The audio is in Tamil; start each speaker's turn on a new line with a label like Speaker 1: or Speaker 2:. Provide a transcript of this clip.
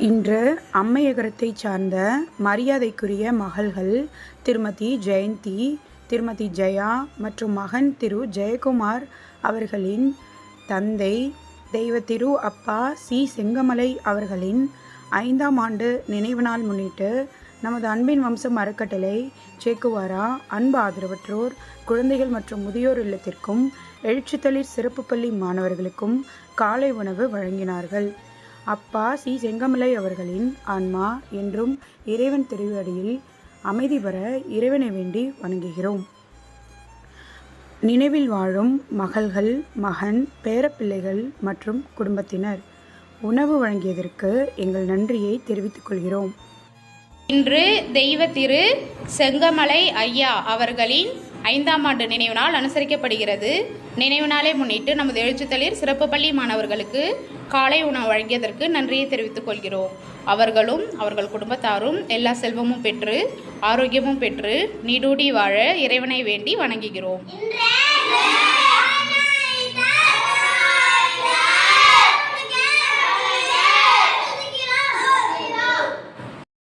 Speaker 1: இன்று அம்மையகரத்தைச் சார்ந்த மரியாதைக்குரிய மகள்கள் திருமதி ஜெயந்தி திருமதி ஜெயா மற்றும் மகன் திரு ஜெயக்குமார் அவர்களின் தந்தை தெய்வ திரு அப்பா சி. செங்கமலை அவர்களின் ஐந்தாம் ஆண்டு நினைவு நாள் முன்னிட்டு நமது அன்பின் வம்சம் அறக்கட்டளை சேக்குவாரா அன்பு ஆதரவற்றோர் குழந்தைகள் மற்றும் முதியோர் இல்லத்திற்கும் எழுச்சித்தளிர் சிறப்பு பள்ளி மாணவர்களுக்கும் காலை உணவு வழங்கினார்கள். அப்பா சி. செங்கமலை அவர்களின் ஆன்மா என்றும் இறைவன் திருவடியில் அமைதி பெற இறைவனை வேண்டி வணங்குகிறோம். நினைவில் வாழும் மகள்கள் மகன் பேரப்பிள்ளைகள் மற்றும் குடும்பத்தினர் உணவு வழங்கியதற்கு எங்கள் நன்றியை தெரிவித்துக் கொள்கிறோம்.
Speaker 2: இன்று தெய்வ திரு செங்கமலை ஐயா அவர்களின் ஐந்தாம் ஆண்டு நினைவு நாள் அனுசரிக்கப்படுகிறது. நினைவு நாளை முன்னிட்டு நமது எழுச்சித்தளிர் சிறப்பு பள்ளி மாணவர்களுக்கு காலை உணவு வழங்கியதற்கு நன்றியை தெரிவித்துக் கொள்கிறோம். அவர்களும் அவர்கள் குடும்பத்தாரும் எல்லா செல்வமும் பெற்று ஆரோக்கியமும் பெற்று நீடூடி வாழ இறைவனை வேண்டி வணங்குகிறோம்.